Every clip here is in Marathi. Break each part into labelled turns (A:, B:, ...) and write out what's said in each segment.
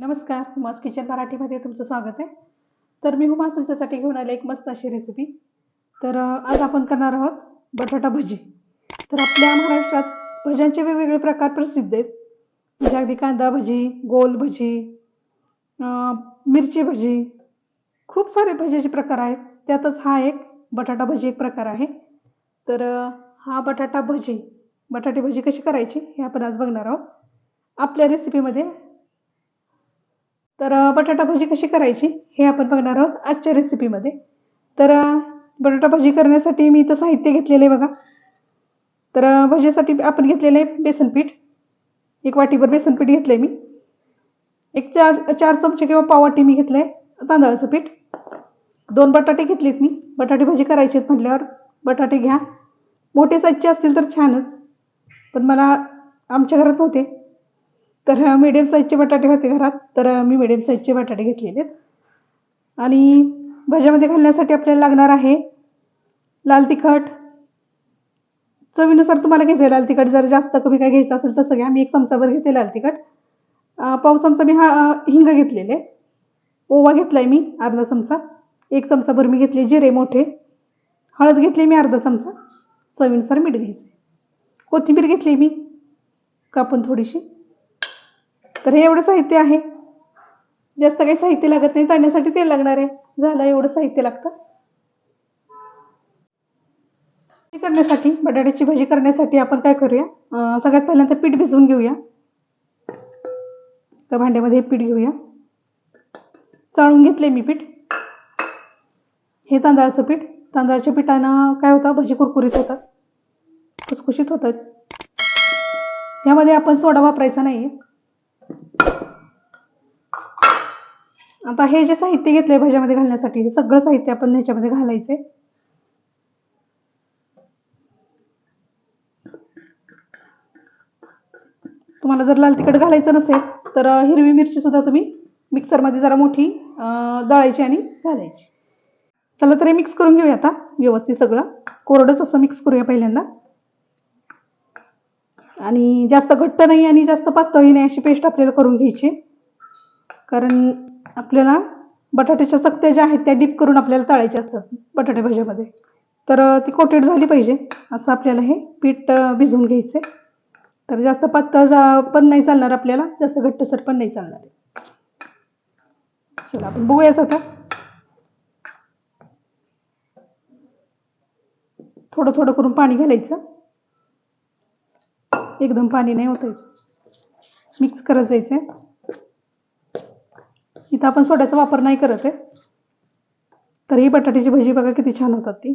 A: नमस्कार हुमाज किचन मराठीमध्ये तुमचं स्वागत आहे. तर मी हुमा तुमच्यासाठी घेऊन आले एक मस्त अशी रेसिपी तर आज आपण करणार आहोत बटाटा भजी. तर आपल्या महाराष्ट्रात भज्यांचे वेगवेगळे प्रकार प्रसिद्ध आहेत. म्हणजे अगदी कांदा भजी गोल भजी मिरची भजी. खूप सारे भजीचे प्रकार आहेत. त्यातच हा एक बटाटा भजी एक प्रकार आहे. तर हा बटाटा भजी बटाटे भजी कशी करायची हे आपण आज बघणार आहोत. आपल्या रेसिपीमध्ये तर बटाटा भाजी कशी करायची हे आपण बघणार आहोत आजच्या रेसिपीमध्ये तर बटाटा भाजी करण्यासाठी मी इथं साहित्य घेतलेलं आहे बघा. तर भजीसाठी आपण घेतलेलं आहे बेसनपीठ एक वाटीभर बेसनपीठ घेतलं आहे मी. एक चार चार चमचे किंवा पाव वाटी मी घेतलं आहे तांदळाचं पीठ. दोन बटाटे घेतलेत मी. बटाटे भाजी करायची आहेत म्हटल्यावर बटाटे घ्या. मोठे साईजचे असतील तर छानच. पण मला आमच्या घरात नव्हते. तर मिडियम साईजचे बटाटे होते घरात. तर मी मिडियम साईजचे बटाटे घेतलेले आहेत आणि भज्यामध्ये घालण्यासाठी आपल्याला लागणार आहे लाल तिखट. चवीनुसार तुम्हाला घ्यायचं आहे लाल तिखट. जर जास्त कमी काय घ्यायचं असेल तसं घ्या. मी एक चमचाभर घेते लाल तिखट. पाव चमचा मी हा हिंग घेतलेले. ओवा घेतला आहे मी अर्धा चमचा. एक चमचाभर मी घेतले जिरे मोठे. हळद घेतली मी अर्धा चमचा. चवीनुसार मीठ घ्यायचं कोथिंबीर घेतली मी. कापून थोडीशी. तर हे एवढं साहित्य आहे. जास्त काही साहित्य लागत नाही तळण्यासाठी तेल लागणार आहे. झालं एवढं साहित्य लागतं. करण्यासाठी बटाट्याची भाजी करण्यासाठी आपण काय करूया? सगळ्यात पहिल्यांदा पीठ भिजवून घेऊया. त्या भांड्यामध्ये हे पीठ घेऊया. चाळून घेतले मी पीठ. हे तांदळाचं पीठ. तांदळाच्या पिठानं काय होतं? भजी कुरकुरीत होतात. खुसखुशीत होतात. यामध्ये आपण सोडा वापरायचा नाही आता हे जे साहित्य घेतलंय भाज्यामध्ये घालण्यासाठी हे सगळं साहित्य आपण ह्याच्यामध्ये घालायचंय. तुम्हाला जर लाल तिखट घालायचं नसेल तर हिरवी मिरची सुद्धा तुम्ही मिक्सरमध्ये जरा मोठी दळायची आणि घालायची. चला तरी मिक्स करून घेऊया आता व्यवस्थित सगळं. कोरडंच असं मिक्स करूया पहिल्यांदा. आणि जास्त घट्ट नाही आणि जास्त पातळही नाही अशी पेस्ट आपल्याला करून घ्यायची. कारण आपल्याला बटाट्याच्या चकत्या ज्या आहेत त्या डीप करून आपल्याला तळायच्या असतात बटाटे भाज्यामध्ये. तर ती कोटेड झाली पाहिजे. असं आपल्याला हे पीठ भिजवून घ्यायचं आहे. तर जास्त पातळ जा पण नाही चालणार आपल्याला. जास्त घट्टसर पण नाही चालणार चला आपण बघूयाच आता. थोडं थोडं करून पाणी घालायचं. एकदम पाणी नाही ओतायचं. मिक्स करत जायचं. इथं आपण सोड्याचा वापर नाही करत आहे. तरीही बटाट्याची भजी बघा किती छान होतात ती.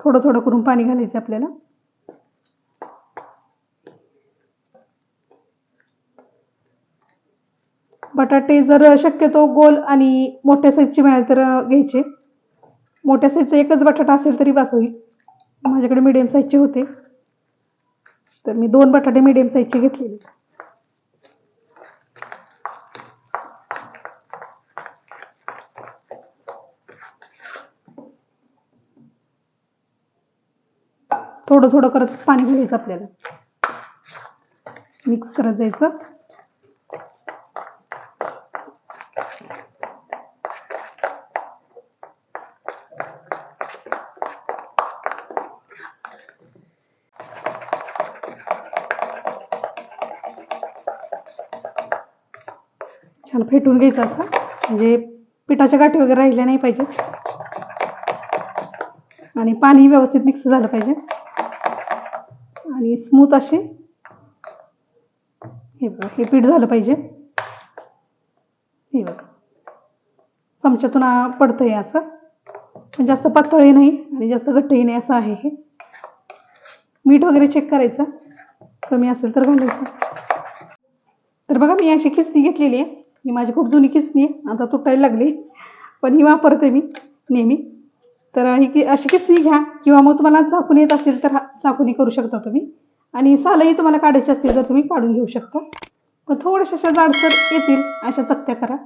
A: थोडं थोडं करून पाणी घालायचं आपल्याला. बटाटे जर शक्यतो गोल आणि मोठ्या साईजचे मिळाले तर घ्यायचे. मोठ्या साईजचा एकच बटाटा असेल तरी बस होईल. माझ्याकडे मिडियम साईजचे होते. तर मी दोन बटाटे मिडियम साईजचे घेतलेले. थोडं थोडं करतच पाणी घालायचं आपल्याला. मिक्स करत जायचं. छान फेटून घ्यायचं असं. म्हणजे पिठाच्या गाठी वगैरे राहिल्या नाही पाहिजेत. आणि पाणी व्यवस्थित मिक्स झालं पाहिजे. आणि स्मूथ असे हे बघा हे पीठ झालं पाहिजे. हे बघा. चमच्यातून पडतं आहे असं. पण जास्त पातळही नाही आणि जास्त घट्टही नाही असं आहे हे. मीठ वगैरे चेक करायचं. कमी असेल तर घालायचं. तर बघा मी अशी खिचडी घेतलेली आहे. ही माझी खूप जुनी किसणी आहे. आता तुटायला लागली. पण ही वापरते मी नेहमी. तर ही कि अशी किसणी घ्या किंवा मग तुम्हाला चाकून येत असेल तर हा चाकूनी करू शकता तुम्ही. आणि सालही तुम्हाला काढायची असतील तर तुम्ही काढून घेऊ शकता. पण थोड्याशा अशा जाडसर येतील अशा चकत्या करा.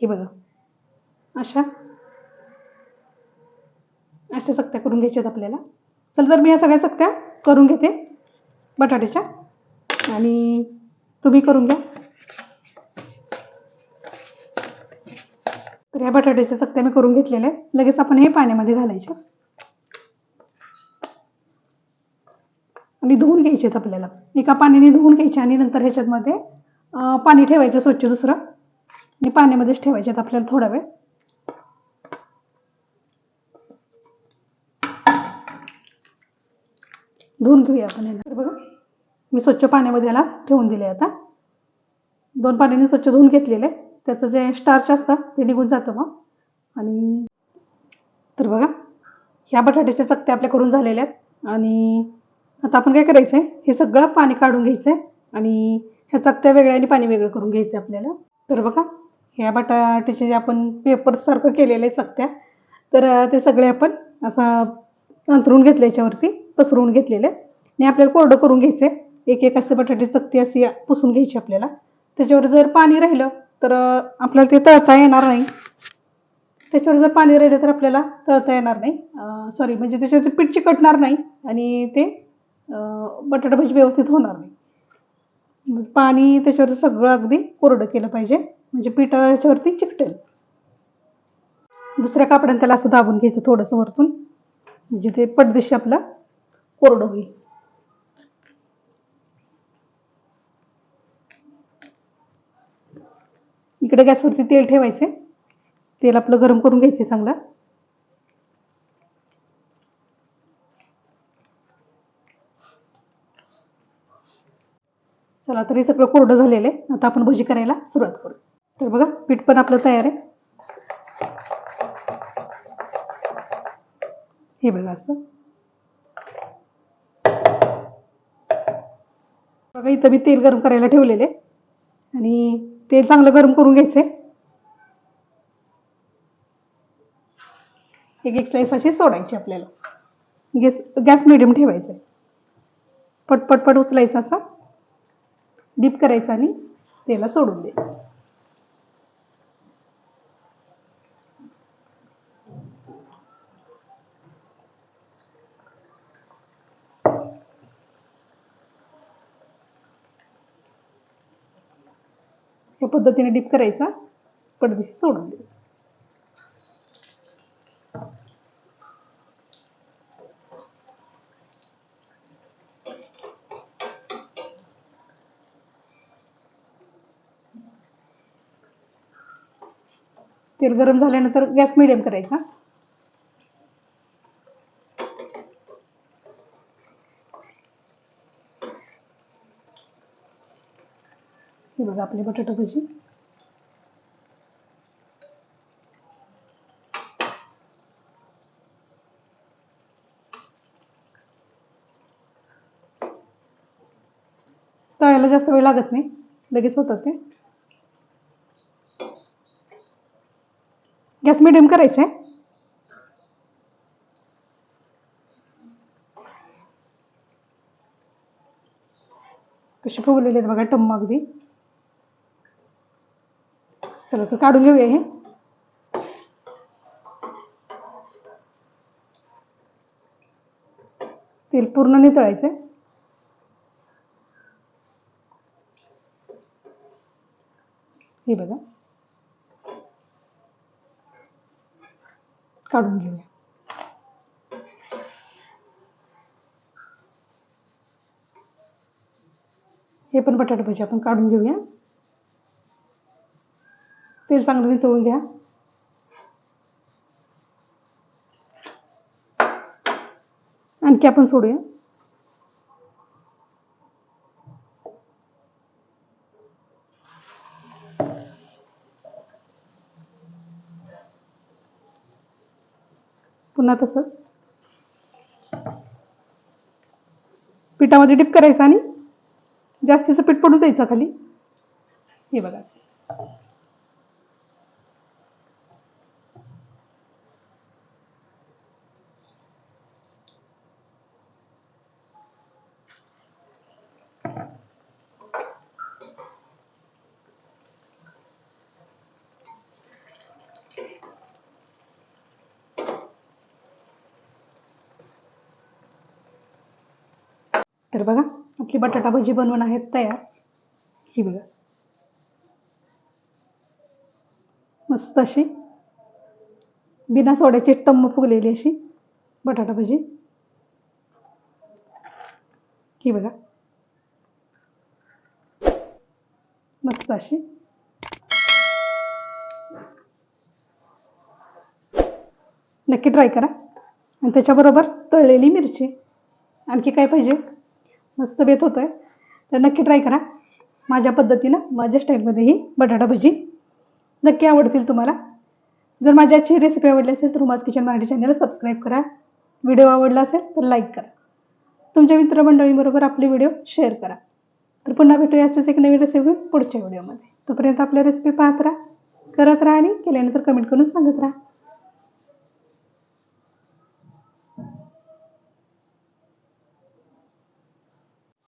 A: हे बघा. अशा अशा चकत्या करून घ्यायच्यात आपल्याला. चल तर मी या सगळ्या चकत्या करून घेते बटाट्याच्या. आणि तुम्ही करून घ्या. तर या बटाट्याच्या चकत्या मी करून घेतलेल्या आहेत. लगेच आपण हे पाण्यामध्ये घालायच्या आणि धुवून घ्यायचेत आपल्याला. एका पाण्याने धुवून घ्यायचे आणि नंतर ह्याच्यामध्ये पाणी ठेवायचं स्वच्छ दुसरं. आणि पाण्यामध्येच ठेवायच्यात आपल्याला थोडा वेळ. धुवून घेऊया आपण याला तर बघा मी स्वच्छ पाण्यामध्ये याला ठेवून दिले आता. दोन पाण्याने स्वच्छ धुवून घेतलेले. त्याचं जे स्टार्च असतं ते निघून जातं मग. आणि तर बघा ह्या बटाट्याच्या चकत्या आपल्या करून झालेल्या आहेत. आणि आता आपण काय करायचं आहे हे सगळं पाणी काढून घ्यायचं आहे आणि ह्या चकत्या वेगळ्या आणि पाणी वेगळं करून घ्यायचं आहे आपल्याला. तर बघा ह्या बटाट्याचे जे आपण पेपरसारखं केलेले चकत्या तर ते सगळे आपण असं अंतरून घेतलं याच्यावरती. पसरवून घेतलेले. आणि आपल्याला कोरडं करून घ्यायचं आहे एक एक असे बटाटे चकती अशी पुसून घ्यायची आपल्याला. त्याच्यावर जर पाणी राहिलं तर आपल्याला ते तळता येणार नाही. त्याच्यावर जर पाणी राहिलं तर आपल्याला तळता येणार नाही. सॉरी म्हणजे त्याच्यावर पीठ चिकटणार नाही आणि ते बटाटा भाजी व्यवस्थित होणार नाही. पाणी त्याच्यावर सगळं अगदी कोरडं केलं पाहिजे. म्हणजे पीठ याच्यावरती चिकटेल. दुसऱ्या कापडाने त्याला असं दाबून घ्यायचं थोडंसं वरतून. म्हणजे ते पटदिशी आपलं कोरडं होईल. इकडे गॅसवरती तेल ठेवायचे तेल आपलं गरम करून घ्यायचे चांगलं. चला तरी सगळं कोरडं झालेलं आहे. आता आपण भजी करायला सुरुवात करू. तर बघा पीठ पण आपलं तयार आहे. हे बघा असं. बघा इथं मी तेल गरम करायला ठेवलेले. आणि तेल चांगलं गरम करून घ्यायचे एक एक स्लाईस अशी सोडायची आपल्याला. गॅस गॅस मिडियम ठेवायचा आहे पटपटपट उचलायचा असा. डीप करायचा आणि तेला सोडून द्यायचं. या पद्धतीने डीप करायचा पडदिशी सोडून द्यायचा. तेल गरम झाल्यानंतर गॅस मिडियम करायचा हे बघा आपली बटाटा भजी. तळायला जास्त वेळ लागत नाही. लगेच होतात ते. गॅस मिडियम करायचं आहे. कशी फुगलेली आहेत बघा टम्म अगदी. चला तर काढून घेऊया हे. तेल पूर्ण नाही आहे हे बघा. काढून घेऊया. हे पण बटाटा भजी आपण काढून घेऊया. तेल चांगलं नितळून घ्या. आणखी आपण सोडूया. पुन्हा तसंच पिठामध्ये डिप करायचं आणि जास्तीचं पीठ पडू द्यायचं खाली. हे बघा. तर बघा आपली बटाटा भजी बनवून आहेत तयार. ही बघा. मस्त अशी. बिना सोड्याची टम्म फुगलेली अशी बटाटा भजी. ही बघा. मस्त अशी. नक्की ट्राय करा. आणि त्याच्याबरोबर तळलेली मिरची. आणखी काय पाहिजे? मस्त बेत होतं आहे तर नक्की ट्राय करा. माझ्या पद्धतीनं माझ्या स्टाईलमध्ये ही बटाटा भजी नक्की आवडतील तुम्हाला. जर माझी आजची रेसिपी आवडली असेल तर Rumaz kitchen Marathi channel subscribe करा. व्हिडिओ आवडला असेल तर लाईक करा. तुमच्या मित्रमंडळीबरोबर आपले व्हिडिओ शेअर करा. तर पुन्हा भेटूया असेच एक नवीन रेसिपी पुढच्या व्हिडिओमध्ये तोपर्यंत आपल्या रेसिपी पाहत राहा करत राहा आणि केल्यानंतर कमेंट करून सांगत राहा.